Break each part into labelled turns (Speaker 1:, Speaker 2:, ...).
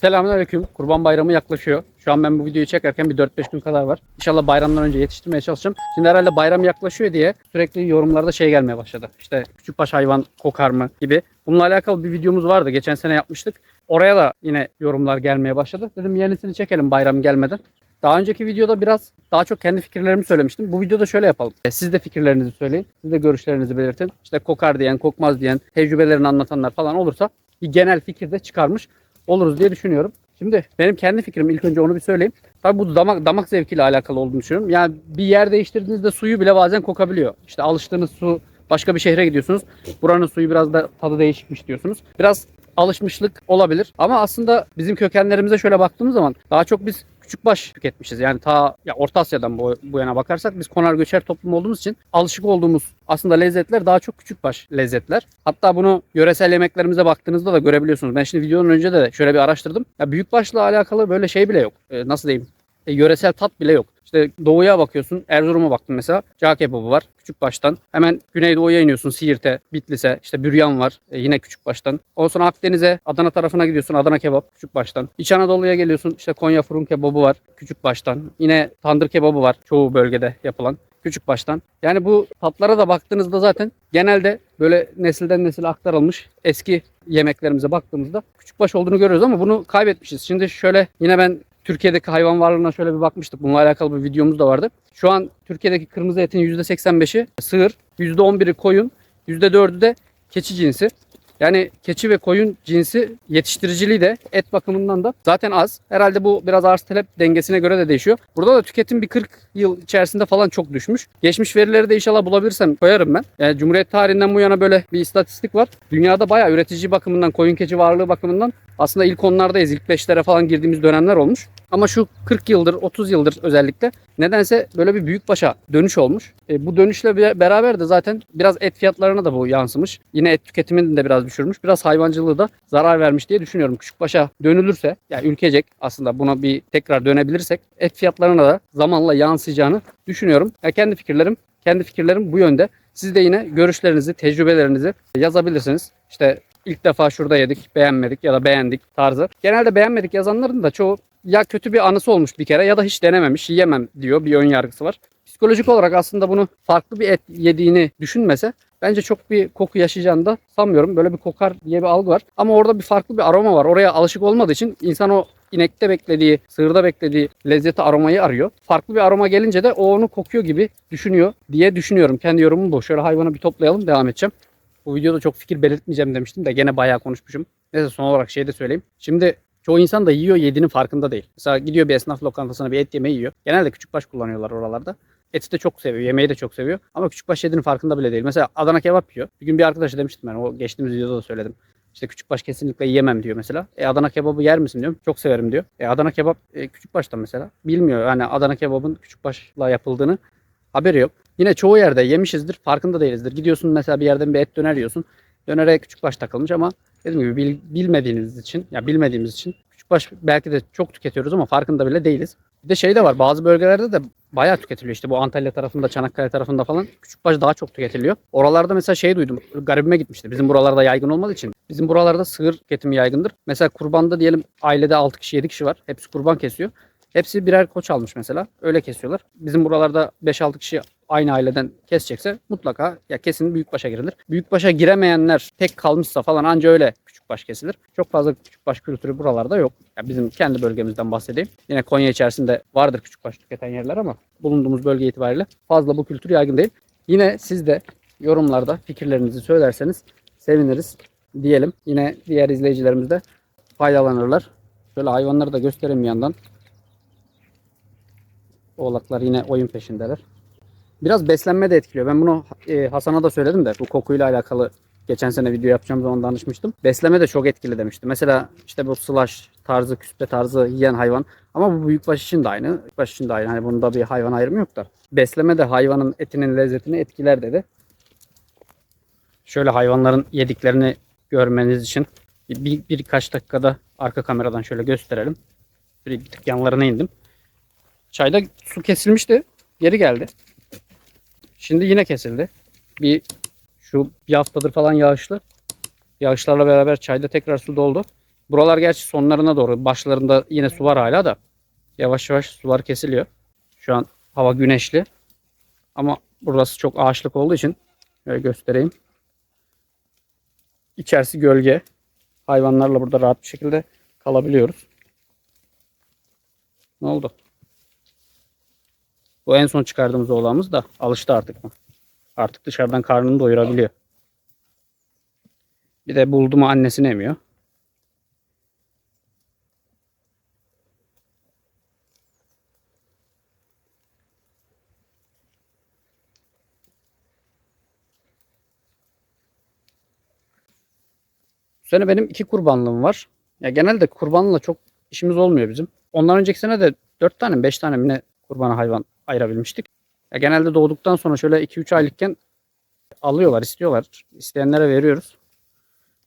Speaker 1: Selamünaleyküm. Kurban Bayramı yaklaşıyor. Şu an ben bu videoyu çekerken bir 4-5 gün kadar var. İnşallah bayramdan önce yetiştirmeye çalışacağım. Şimdi herhalde bayram yaklaşıyor diye sürekli yorumlarda şey gelmeye başladı. İşte küçükbaş hayvan kokar mı gibi. Bununla alakalı bir videomuz vardı. Geçen sene yapmıştık. Oraya da yine yorumlar gelmeye başladı. Dedim yenisini çekelim bayram gelmeden. Daha önceki videoda biraz daha çok kendi fikirlerimi söylemiştim. Bu videoda şöyle yapalım. E, Siz de fikirlerinizi söyleyin. Siz de görüşlerinizi belirtin. İşte kokar diyen, kokmaz diyen, tecrübelerini anlatanlar falan olursa bir genel fikir de çıkarmış oluruz diye düşünüyorum. Şimdi benim kendi fikrim ilk önce onu bir söyleyeyim. Tabii bu damak, damak zevkiyle alakalı olduğunu düşünüyorum. Yani bir yer değiştirdiğinizde suyu bile bazen kokabiliyor. İşte alıştığınız su başka bir şehre gidiyorsunuz. Buranın suyu biraz da tadı değişikmiş diyorsunuz. Biraz alışmışlık olabilir. Ama aslında bizim kökenlerimize şöyle baktığımız zaman daha çok biz küçükbaş tüketmişiz. Yani ta ya Orta Asya'dan bu, bu yana bakarsak biz konar göçer toplum olduğumuz için alışık olduğumuz aslında lezzetler daha çok küçükbaş lezzetler. Hatta bunu yöresel yemeklerimize baktığınızda da görebiliyorsunuz. Ben şimdi videonun önce de şöyle bir araştırdım. Ya büyükbaşla alakalı böyle şey bile yok. Ee, nasıl diyeyim? E, yöresel tat bile yok. İşte doğuya bakıyorsun. Erzurum'a baktım mesela. Cağ kebabı var. Küçük baştan. Hemen güneydoğuya iniyorsun. Siirt'e, Bitlis'e. işte büryan var. e, yine küçük baştan. Ondan sonra Akdeniz'e, Adana tarafına gidiyorsun. Adana kebap. Küçük baştan. İç Anadolu'ya geliyorsun. işte Konya fırın kebabı var. Küçük baştan. Yine tandır kebabı var. Çoğu bölgede yapılan. Küçük baştan. Yani bu tatlara da baktığınızda zaten genelde böyle nesilden nesile aktarılmış eski yemeklerimize baktığımızda küçük baş olduğunu görüyoruz ama bunu kaybetmişiz. Şimdi şöyle yine ben Türkiye'deki hayvan varlığına şöyle bir bakmıştık. Bununla alakalı bir videomuz da vardı. Şu an Türkiye'deki kırmızı etin %85'i sığır, %11'i koyun, %4'ü de keçi cinsi. Yani keçi ve koyun cinsi yetiştiriciliği de et bakımından da zaten az. Herhalde bu biraz arz talep dengesine göre de değişiyor. Burada da tüketim bir 40 yıl içerisinde falan çok düşmüş. Geçmiş verileri de inşallah bulabilirsem koyarım ben. Yani Cumhuriyet tarihinden bu yana böyle bir istatistik var. Dünyada bayağı üretici bakımından, koyun keçi varlığı bakımından aslında ilk onlardayız. İlk 5'lere falan girdiğimiz dönemler olmuş. Ama şu 40 yıldır, 30 yıldır özellikle nedense böyle bir büyükbaşa dönüş olmuş. E, bu dönüşle be- beraber de zaten biraz et fiyatlarına da bu yansımış. Yine et tüketimini de biraz düşürmüş. Biraz hayvancılığı da zarar vermiş diye düşünüyorum. Küçükbaşa dönülürse, yani ülkecek aslında buna bir tekrar dönebilirsek et fiyatlarına da zamanla yansıyacağını düşünüyorum. Ya kendi fikirlerim, kendi fikirlerim bu yönde. Siz de yine görüşlerinizi, tecrübelerinizi yazabilirsiniz. İşte ilk defa şurada yedik, beğenmedik ya da beğendik tarzı. Genelde beğenmedik yazanların da çoğu ya kötü bir anısı olmuş bir kere ya da hiç denememiş, yiyemem diyor. Bir ön yargısı var. Psikolojik olarak aslında bunu farklı bir et yediğini düşünmese bence çok bir koku yaşayacağını da sanmıyorum. Böyle bir kokar diye bir algı var. Ama orada bir farklı bir aroma var. Oraya alışık olmadığı için insan o inekte beklediği, sığırda beklediği lezzeti aromayı arıyor. Farklı bir aroma gelince de o onu kokuyor gibi düşünüyor diye düşünüyorum. Kendi yorumum bu. Şöyle hayvanı bir toplayalım devam edeceğim. Bu videoda çok fikir belirtmeyeceğim demiştim de gene bayağı konuşmuşum. Neyse son olarak şey de söyleyeyim. Şimdi çoğu insan da yiyor yediğinin farkında değil. Mesela gidiyor bir esnaf lokantasına bir et yemeği yiyor. Genelde küçükbaş kullanıyorlar oralarda. Eti de çok seviyor, yemeği de çok seviyor. Ama küçükbaş yediğinin farkında bile değil. Mesela Adana kebap yiyor. Bir gün bir arkadaşa demiştim ben, o geçtiğimiz videoda da söyledim. İşte küçükbaş kesinlikle yiyemem diyor mesela. E Adana kebabı yer misin diyorum. Çok severim diyor. E Adana kebap e, küçükbaştan mesela. Bilmiyor yani Adana kebabın küçükbaşla yapıldığını haberi yok. Yine çoğu yerde yemişizdir, farkında değilizdir. Gidiyorsun mesela bir yerden bir et döner yiyorsun. Dönere küçükbaş takılmış ama dediğim gibi bil- bilmediğiniz için, ya bilmediğimiz için küçükbaş belki de çok tüketiyoruz ama farkında bile değiliz. Bir de şey de var bazı bölgelerde de bayağı tüketiliyor. İşte bu Antalya tarafında, Çanakkale tarafında falan küçükbaş daha çok tüketiliyor. Oralarda mesela şey duydum. Garibime gitmişti. Bizim buralarda yaygın olmadığı için. Bizim buralarda sığır tüketimi yaygındır. Mesela kurbanda diyelim ailede 6 kişi 7 kişi var. Hepsi kurban kesiyor. Hepsi birer koç almış mesela. Öyle kesiyorlar. Bizim buralarda 5-6 kişi aynı aileden kesecekse mutlaka ya kesin büyükbaşa girilir. Büyükbaşa giremeyenler tek kalmışsa falan anca öyle küçükbaş kesilir. Çok fazla küçükbaş kültürü buralarda yok. Ya bizim kendi bölgemizden bahsedeyim. Yine Konya içerisinde vardır küçükbaş tüketen yerler ama bulunduğumuz bölge itibariyle fazla bu kültür yaygın değil. Yine siz de yorumlarda fikirlerinizi söylerseniz seviniriz diyelim. Yine diğer izleyicilerimiz de faydalanırlar. Şöyle hayvanları da göstereyim bir yandan. Oğlaklar yine oyun peşindeler. Biraz beslenme de etkiliyor. Ben bunu e, Hasan'a da söyledim de bu kokuyla alakalı geçen sene video yapacağım zaman danışmıştım. Besleme de çok etkili demişti. Mesela işte bu slash tarzı, küspe tarzı yiyen hayvan ama bu büyükbaş için de aynı. Büyükbaş için de aynı. Hani bunda bir hayvan ayrımı yok da. Besleme de hayvanın etinin lezzetini etkiler dedi. Şöyle hayvanların yediklerini görmeniz için bir, birkaç dakikada arka kameradan şöyle gösterelim. Şöyle bir tık yanlarına indim. Çayda su kesilmişti. Geri geldi. Şimdi yine kesildi. Bir şu bir haftadır falan yağışlı. Yağışlarla beraber çayda tekrar su doldu. Buralar gerçi sonlarına doğru. Başlarında yine su var hala da. Yavaş yavaş sular kesiliyor. Şu an hava güneşli. Ama burası çok ağaçlık olduğu için şöyle göstereyim. İçerisi gölge. Hayvanlarla burada rahat bir şekilde kalabiliyoruz. Ne oldu? Bu en son çıkardığımız oğlağımız da alıştı artık mı? Artık dışarıdan karnını doyurabiliyor. Bir de buldu mu annesini emiyor. Sene benim iki kurbanlığım var. Ya genelde kurbanla çok işimiz olmuyor bizim. Ondan önceki sene de 4 tane mi 5 tane mi kurbana hayvan ayırabilmiştik. Ya genelde doğduktan sonra şöyle 2-3 aylıkken alıyorlar, istiyorlar. İsteyenlere veriyoruz.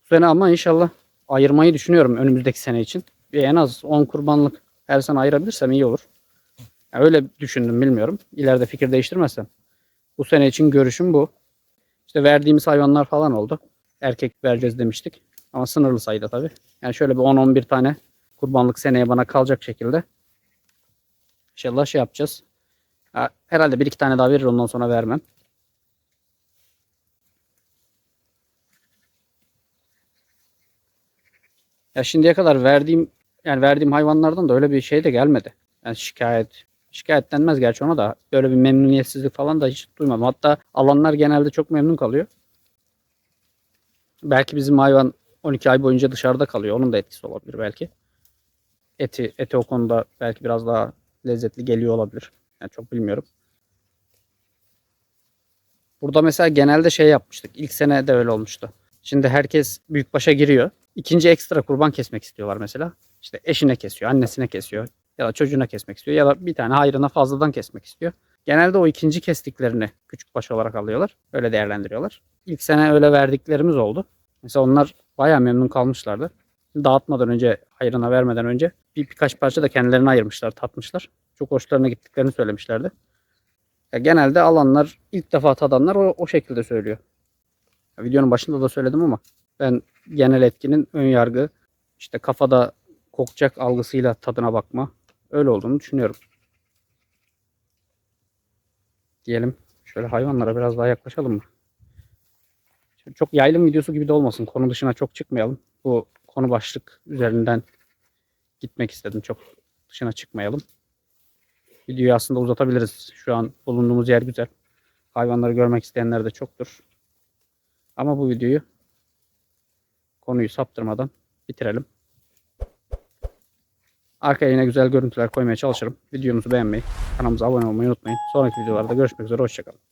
Speaker 1: Bu sene ama inşallah ayırmayı düşünüyorum önümüzdeki sene için. Bir en az 10 kurbanlık her sene ayırabilirsem iyi olur. Ya öyle düşündüm bilmiyorum. İleride fikir değiştirmezsem. Bu sene için görüşüm bu. İşte verdiğimiz hayvanlar falan oldu. Erkek vereceğiz demiştik. Ama sınırlı sayıda tabii. Yani şöyle bir 10-11 tane kurbanlık seneye bana kalacak şekilde. İnşallah şey yapacağız. Ha, Herhalde bir iki tane daha verir ondan sonra vermem. Ya şimdiye kadar verdiğim yani verdiğim hayvanlardan da öyle bir şey de gelmedi. Yani şikayet şikayet denmez gerçi ona da böyle bir memnuniyetsizlik falan da hiç duymadım. Hatta alanlar genelde çok memnun kalıyor. Belki bizim hayvan 12 ay boyunca dışarıda kalıyor. Onun da etkisi olabilir belki. Eti, eti o konuda belki biraz daha lezzetli geliyor olabilir. Yani çok bilmiyorum. Burada mesela genelde şey yapmıştık. İlk sene de öyle olmuştu. Şimdi herkes büyükbaşa giriyor. İkinci ekstra kurban kesmek istiyorlar mesela. İşte eşine kesiyor, annesine kesiyor ya da çocuğuna kesmek istiyor ya da bir tane hayrına fazladan kesmek istiyor. Genelde o ikinci kestiklerini küçük baş olarak alıyorlar. Öyle değerlendiriyorlar. İlk sene öyle verdiklerimiz oldu. Mesela onlar bayağı memnun kalmışlardı. Dağıtmadan önce, hayrına vermeden önce bir birkaç parça da kendilerine ayırmışlar, tatmışlar. Çok hoşlarına gittiklerini söylemişlerdi. Ya genelde alanlar, ilk defa tadanlar o, o şekilde söylüyor. Ya videonun başında da söyledim ama ben genel etkinin ön yargı, işte kafada kokacak algısıyla tadına bakma öyle olduğunu düşünüyorum. Diyelim şöyle hayvanlara biraz daha yaklaşalım mı? Şimdi çok yaylım videosu gibi de olmasın. Konu dışına çok çıkmayalım. Bu konu başlık üzerinden gitmek istedim. Çok dışına çıkmayalım. Videoyu aslında uzatabiliriz. Şu an bulunduğumuz yer güzel. Hayvanları görmek isteyenler de çoktur. Ama bu videoyu konuyu saptırmadan bitirelim. Arkaya yine güzel görüntüler koymaya çalışırım. Videomuzu beğenmeyi, kanalımıza abone olmayı unutmayın. Sonraki videolarda görüşmek üzere. Hoşçakalın.